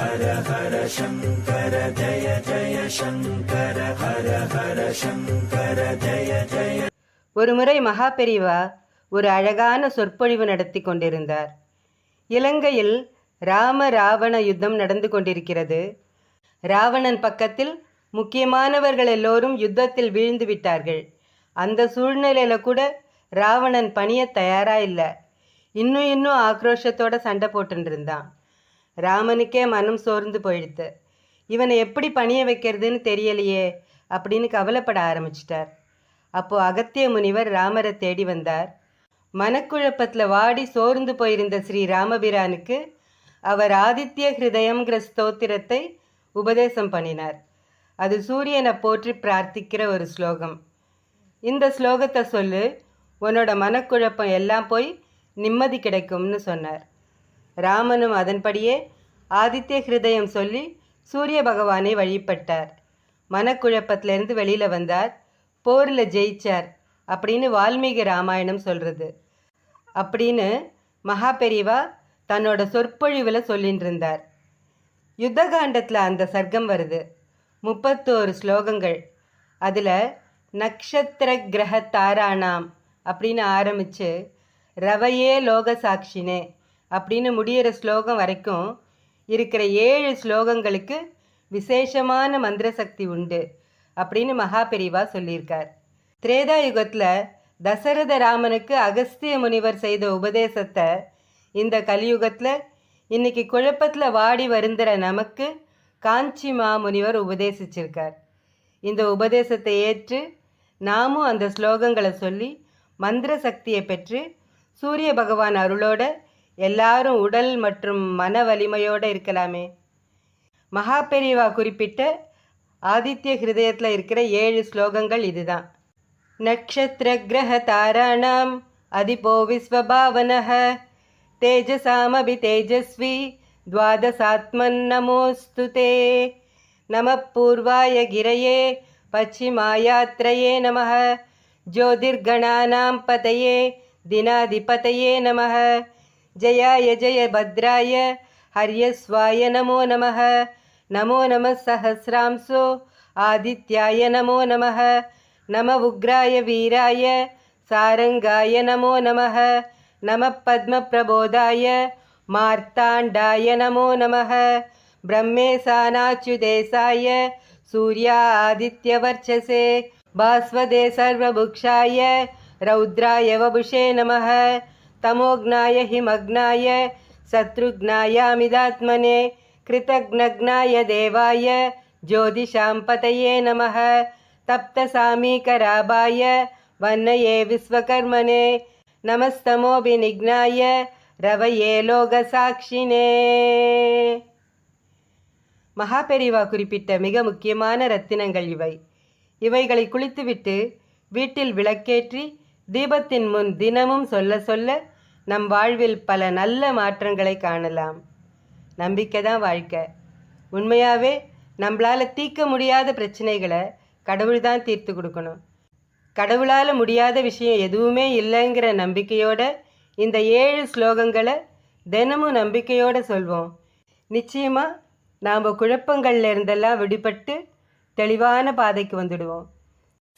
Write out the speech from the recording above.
ஹர ஹர சங்கர ஜய ஜய சங்கர ஹர ஹர சங்கர ஜய ஜய ஒருமுறை மகா பெரிவா ஒரு அழகான சொற்பொழிவு நடத்தி கொண்டிருந்தார். இலங்கையில் ராம ராவண யுத்தம் நடந்து கொண்டிருக்கிறது. ராவணன் பக்கத்தில் முக்கியமானவர்கள் எல்லோரும் யுத்தத்தில் வீழ்ந்து விட்டார்கள். அந்த சூழ்நிலையில கூட ராவணன் பணிய தயாரா இல்லை. இன்னும் இன்னும் ஆக்ரோஷத்தோட சண்டை போட்டுருந்தான் ராமனுக்கே மனம் சோர்ந்து போயிடுத்து. இவனை எப்படி பணிய வைக்கிறதுன்னு தெரியலையே அப்படின்னு கவலைப்பட ஆரம்பிச்சிட்டார். அப்போ அகத்திய முனிவர் ராமரை தேடி வந்தார். மனக்குழப்பத்தில் வாடி சோர்ந்து போயிருந்த ஸ்ரீ ராமபிரானுக்கு அவர் ஆதித்ய ஹிருதயம்ங்கிற ஸ்தோத்திரத்தை உபதேசம் பண்ணினார். அது சூரியனை போற்றி பிரார்த்திக்கிற ஒரு ஸ்லோகம். இந்த ஸ்லோகத்தை சொல்லு உன்னோட மனக்குழப்பம் எல்லாம் போய் நிம்மதி கிடைக்கும்னு சொன்னார். ராமனும் அதன்படியே ஆதித்ய ஹிருதயம் சொல்லி சூரிய பகவானை வழிபட்டார். மனக்குழப்பத்திலேருந்து வெளியில் வந்தார். போரில் ஜெயிச்சார் அப்படின்னு வால்மீகி ராமாயணம் சொல்கிறது அப்படின்னு மகா பெரிவா தன்னோட சொற்பொழிவில் சொல்லிட்டு இருந்தார். யுத்தகாண்டத்தில் அந்த சர்க்கம் வருது. முப்பத்தோரு ஸ்லோகங்கள். அதில் நக்ஷத்திர கிரக தாராணாம் அப்படின்னு ஆரம்பித்து ரவையே லோக சாட்சினே அப்படின்னு முடியிற ஸ்லோகம் வரைக்கும் இருக்கிற ஏழு ஸ்லோகங்களுக்கு விசேஷமான மந்திர சக்தி உண்டு அப்படின்னு மகாபெரிவா சொல்லியிருக்கார். திரேதா யுகத்தில் தசரத ராமனுக்கு அகஸ்திய முனிவர் செய்த உபதேசத்தை இந்த கலியுகத்தில் இன்னைக்கு குழப்பத்தில் வாடி வருந்துற நமக்கு காஞ்சி மாமுனிவர் உபதேசிச்சிருக்கார். இந்த உபதேசத்தை ஏற்று நாமும் அந்த ஸ்லோகங்களை சொல்லி மந்திர சக்தியை பெற்று சூரிய பகவான் அருளோட எல்லாரும் உடல் மற்றும் மன வலிமையோடு இருக்கலாமே மகாபெரிவா குறிப்பிட்ட ஆதித்ய ஹிருதயத்தில் இருக்கிற ஏழு ஸ்லோகங்கள் இதுதான் நக்ஷத்திர கிரக தாராணாம் அதிபோ விஸ்வபாவனः தேஜசாமபி தேஜஸ்வி द्वादशात्मन् नमोऽस्तु ते नमः पूर्वाय गिरये पश्चिमायात्रये नमः ज्योतिर्गणानां पतये दिनाधिपतये नमः जयाय जय भद्राय हर्यस्वाय नमो नमः। नमो नमः सहस्रांसो। आदित्याय नमो नमः। नम उग्राय वीराय। सारङ्गाय नमो नमः। नमः पद्मप्रबोधाय मार्ताण्डाय नमो नमः। ब्रह्मेशानाच्युदेशाय। सूर्यादित्यवर्चसे भास्वदे सर्वभुक्षाय। रौद्राय वपुषे नमः तमोघ्नाय हिमग्नाय शत्रुघ्नायामिदात्मने कृतघ्नघ्नाय देवाय ज्योतिषां पतये नमः तप्तसामीकराभाय वन्नये विश्वकर्मणे नमस्तमोभिनिघ्नाय ரவையே லோகசாட்சினே மகாபெரிவா குறிப்பிட்ட மிக முக்கியமான ரத்தினங்கள் இவை இவைகளை குளித்துவிட்டு வீட்டில் விளக்கேற்றி தீபத்தின் முன் தினமும் சொல்ல சொல்ல நம் வாழ்வில் பல நல்ல மாற்றங்களை காணலாம். நம்பிக்கை தான் வாழ்க்கை. உண்மையாகவே நம்மளால் தீர்க்க முடியாத பிரச்சனைகளை கடவுள் தான் தீர்த்து கொடுக்கணும். கடவுளால் முடியாத விஷயம் எதுவுமே இல்லைங்கிற நம்பிக்கையோட இந்த ஏழு ஸ்லோகங்களை தினமும் நம்பிக்கையோடு சொல்வோம். நிச்சயமாக நாம் குழப்பங்கள்ல இருந்தெல்லாம் விடுபட்டு தெளிவான பாதைக்கு வந்துடுவோம்.